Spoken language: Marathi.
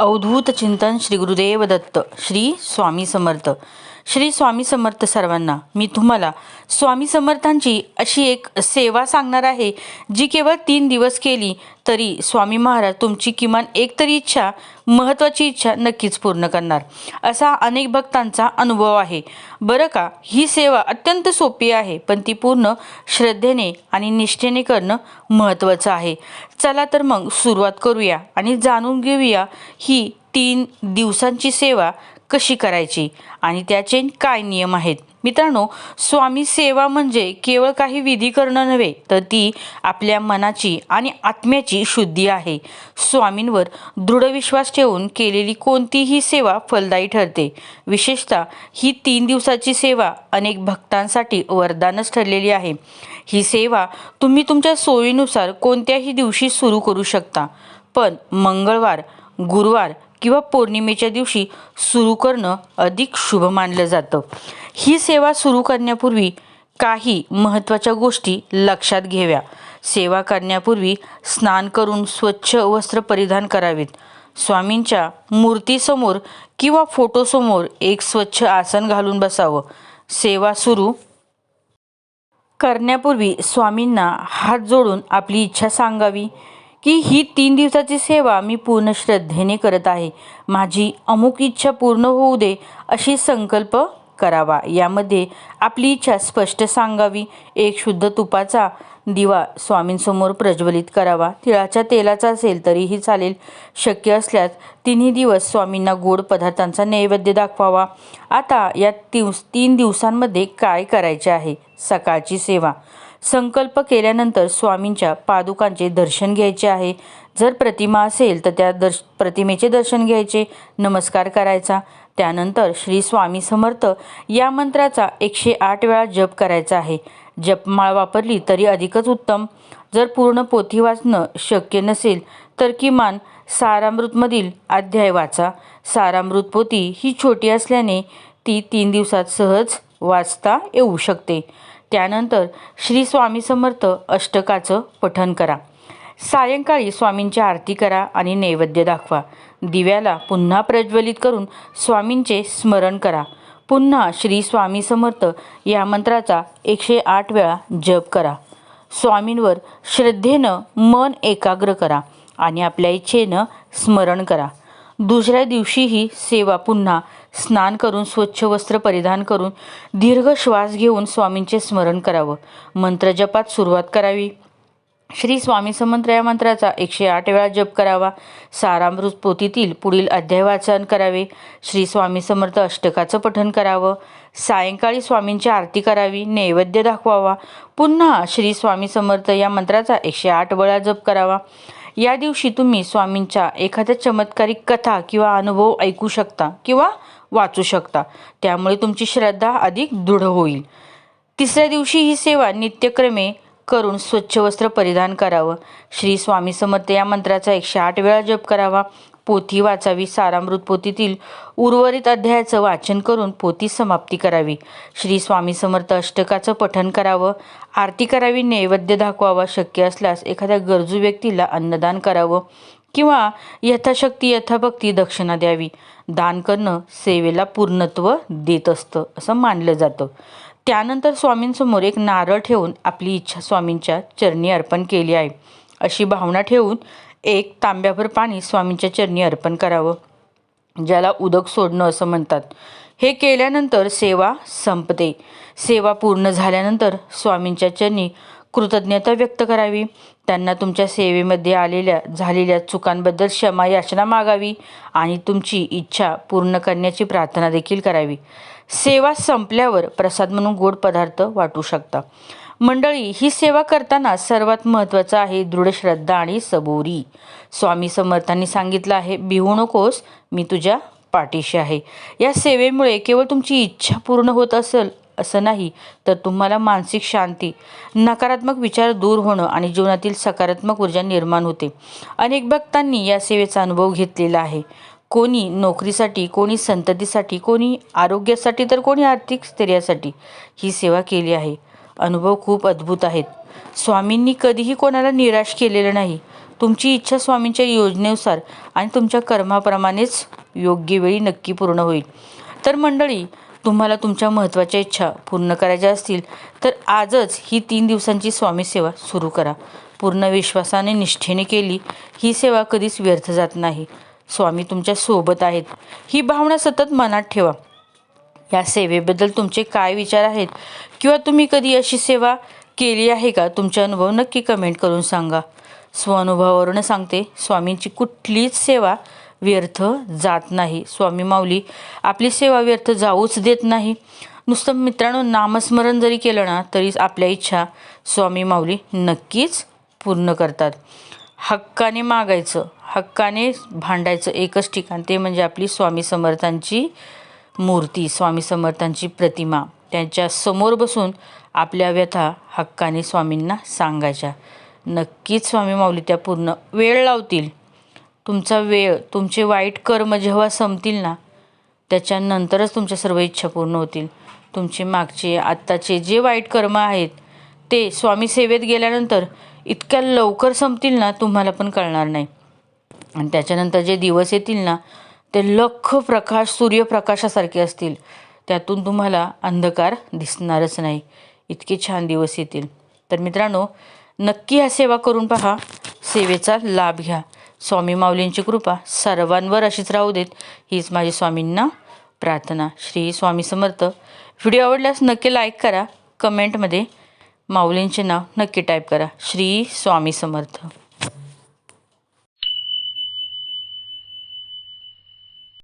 अवधूत चिंतन श्री गुरुदेव दत्त श्री स्वामी समर्थ. श्री स्वामी समर्थ सर्वांना मी तुम्हाला स्वामी समर्थांची अशी एक सेवा सांगणार आहे जी केवळ तीन दिवस केली तरी स्वामी महाराज तुमची किमान एक तरी इच्छा महत्त्वाची इच्छा नक्कीच पूर्ण करणार. असा अनेक भक्तांचा अनुभव आहे. बरं का? ही सेवा अत्यंत सोपी आहे पण ती पूर्ण श्रद्धेने आणि निष्ठेने करणं महत्त्वाचं आहे. चला तर मग सुरुवात करूया आणि जाणून घेऊया ही तीन दिवसांची सेवा कशी करायची? आणि त्याचे काय नियम आहेत? मित्रांनो स्वामी सेवा म्हणजे केवळ काही विधी करणं नव्हे तर ती आपल्या मनाची आणि आत्म्याची शुद्धी आहे. स्वामींवर दृढ विश्वास ठेवून केलेली कोणतीही सेवा फलदायी ठरते. विशेषतः ही तीन दिवसाची सेवा अनेक भक्तांसाठी वरदानच ठरलेली आहे. ही सेवा तुम्ही तुमच्या सोयीनुसार कोणत्याही दिवशी सुरू करू शकता. पण मंगळवार गुरुवार किंवा पौर्णिमेच्या दिवशी सुरू करणं अधिक शुभ मानलं जातं. ही सेवा सुरू करण्यापूर्वी काही महत्त्वाच्या गोष्टी लक्षात घ्याव्या. सेवा करण्यापूर्वी स्नान करून स्वच्छ वस्त्र परिधान करावेत. स्वामींच्या मूर्तीसमोर किंवा फोटोसमोर एक स्वच्छ आसन घालून बसावं. सेवा सुरू करण्यापूर्वी स्वामींना हात जोडून आपली इच्छा सांगावी. की ही तीन दिवसाची सेवा मी पूर्ण श्रद्धेने करत आहे. माझी अमुक इच्छा पूर्ण होऊ दे अशी संकल्प करावा. यामध्ये आपली इच्छा स्पष्ट सांगावी. एक शुद्ध तुपाचा दिवा स्वामींसमोर प्रज्वलित करावा. तिळाच्या तेलाचा असेल तरीही चालेल. शक्य असल्यास तिन्ही दिवस स्वामींना गोड पदार्थांचा नैवेद्य दाखवावा. आता या दिवस तीन दिवसांमध्ये काय करायचे आहे? सकाळची सेवा. संकल्प केल्यानंतर स्वामींच्या पादुकांचे दर्शन घ्यायचे आहे. जर प्रतिमा असेल तर त्या दर्श प्रतिमेचे दर्शन घ्यायचे. नमस्कार करायचा. त्यानंतर श्री स्वामी समर्थ या मंत्राचा एकशे आठ वेळा जप करायचा आहे. जपमाळ वापरली तरी अधिकच उत्तम. जर पूर्ण पोथी वाचणं शक्य नसेल तर किमान सारामृतमधील अध्याय वाचा. सारामृत पोथी ही छोटी असल्याने ती तीन दिवसात सहज वाचता येऊ शकते. त्यानंतर श्री स्वामी समर्थ अष्टकाचं पठन करा. सायंकाळी स्वामींची आरती करा आणि नैवेद्य दाखवा. दिव्याला पुन्हा प्रज्वलित करून स्वामींचे स्मरण करा. पुन्हा श्री स्वामी समर्थ या मंत्राचा एकशे आठ वेळा जप करा. स्वामींवर श्रद्धेनं मन एकाग्र करा आणि आपल्या इच्छेनं स्मरण करा. दुसऱ्या दिवशीही सेवा पुन्हा स्नान करून स्वच्छ वस्त्र परिधान करून दीर्घ श्वास घेऊन स्वामींचे स्मरण करावं. मंत्रजपात सुरुवात करावी. श्री स्वामी समंत्र या मंत्राचा एकशे आठ वेळा जप करावा. सारामृत पोथीतील पुढील अध्याय वाचन करावे. श्री स्वामी समर्थ अष्टकाचं पठन करावं. सायंकाळी स्वामींची आरती करावी. नैवेद्य दाखवावा. पुन्हा श्री स्वामी समर्थ या मंत्राचा एकशे आठ वेळा जप करावा. या दिवशी तुम्ही स्वामींच्या एखाद्या चमत्कारिक कथा किंवा अनुभव ऐकू शकता किंवा वाचू शकता. त्यामुळे तुमची श्रद्धा अधिक दृढ होईल. तिसऱ्या दिवशी ही सेवा नित्यक्रमे करून स्वच्छ वस्त्र परिधान करावं. श्री स्वामी समर्थ या मंत्राचा एकशे आठ वेळा जप करावा. पोथी वाचावी. सारामृत पोथीतील उर्वरित अध्यायाचं वाचन करून पोथी समाप्ती करावी. श्री स्वामी समर्थ अष्टकाचं पठन करावं. आरती करावी. नैवेद्य दाखवावा. शक्य असल्यास एखाद्या गरजू व्यक्तीला अन्नदान करावं किंवा यथाशक्ती यथाभक्ती दक्षिणा द्यावी. दान करणं सेवेला पूर्णत्व देत असतं असं मानलं जातं. त्यानंतर स्वामींसमोर एक नारळ ठेवून आपली इच्छा स्वामींच्या चरणी अर्पण केली आहे. अशी भावना ठेवून एक तांब्याभर पाणी स्वामींच्या चरणी अर्पण करावं ज्याला उदक सोडणं असं म्हणतात. हे केल्यानंतर सेवा संपते. सेवा पूर्ण झाल्यानंतर स्वामींच्या चरणी कृतज्ञता व्यक्त करावी. त्यांना तुमच्या सेवेमध्ये आलेल्या झालेल्या चुकांबद्दल क्षमा याचना मागावी आणि तुमची इच्छा पूर्ण करण्याची प्रार्थना देखील करावी. सेवा संपल्यावर प्रसाद म्हणून गोड पदार्थ वाटू शकता. मंडळी ही सेवा करताना सर्वात महत्त्वाचं आहे दृढ श्रद्धा आणि सबोरी. स्वामी समर्थांनी सांगितलं आहे भिवू नकोस मी तुझ्या पाठीशी आहे. या सेवेमुळे केवळ तुमची इच्छा पूर्ण होत असेल असं नाही तर तुम्हाला मानसिक शांती नकारात्मक विचार दूर होणं आणि जीवनातील सकारात्मक ऊर्जा निर्माण होते. अनेक भक्तांनी या सेवेचा अनुभव घेतलेला आहे. कोणी नोकरीसाठी कोणी संततीसाठी कोणी आरोग्यासाठी तर कोणी आर्थिक स्थैर्यासाठी ही सेवा केली आहे. अनुभव खूप अद्भुत आहेत. स्वामींनी कधीही कोणाला निराश केलेलं नाही. तुमची इच्छा स्वामींच्या योजनेनुसार आणि तुमच्या कर्माप्रमाणेच योग्य वेळी नक्की पूर्ण होईल. तर मंडळी तुम्हाला तुमच्या महत्त्वाच्या इच्छा पूर्ण करायच्या असतील तर आजच ही तीन दिवसांची स्वामी सेवा सुरू करा. पूर्ण विश्वासाने निष्ठेने केली ही सेवा कधीच व्यर्थ जात नाही. स्वामी तुमच्यासोबत आहेत. ही भावना सतत मनात ठेवा. या सेवेबद्दल तुमचे काय विचार आहेत? किंवा तुम्ही कधी अशी सेवा केली आहे का? तुमचे अनुभव नक्की कमेंट करून सांगा. स्वानुभवावरून सांगते स्वामींची कुठलीच सेवा व्यर्थ जात नाही. स्वामी माऊली आपली सेवा व्यर्थ जाऊच देत नाही. नुसतं मित्रांनो नामस्मरण जरी केलं ना तरी आपल्या इच्छा स्वामी माऊली नक्कीच पूर्ण करतात. हक्काने मागायचं हक्काने भांडायचं एकच ठिकाण ते म्हणजे आपली स्वामी समर्थांची मूर्ती स्वामी समर्थांची प्रतिमा. त्यांच्यासमोर बसून आपल्या व्यथा हक्काने स्वामींना सांगायच्या. नक्कीच स्वामी माऊली त्या पूर्ण वेळ लावतील. तुमचा वेळ तुमचे वाईट कर्म जेव्हा संपतील ना त्याच्यानंतरच तुमच्या सर्व इच्छा पूर्ण होतील. तुमचे मागचे आत्ताचे जे वाईट कर्म आहेत ते स्वामी सेवेत गेल्यानंतर इतक्या लवकर संपतील ना तुम्हाला पण कळणार नाही. आणि त्याच्यानंतर जे दिवस येतील ना ते लख प्रकाश सूर्यप्रकाशासारखे असतील. त्यातून तुम्हाला अंधकार दिसणारच नाही. इतके छान दिवस येतील. तर मित्रांनो नक्की ह्या सेवा करून पहा. सेवेचा लाभ घ्या. स्वामी माऊलींची कृपा सर्वांवर अशीच राहू देत. हीच माझी स्वामींना प्रार्थना. श्री स्वामी समर्थ. व्हिडिओ आवडल्यास नक्की लाईक करा. कमेंटमध्ये माऊलींचे नाव नक्की टाईप करा. श्री स्वामी समर्थ.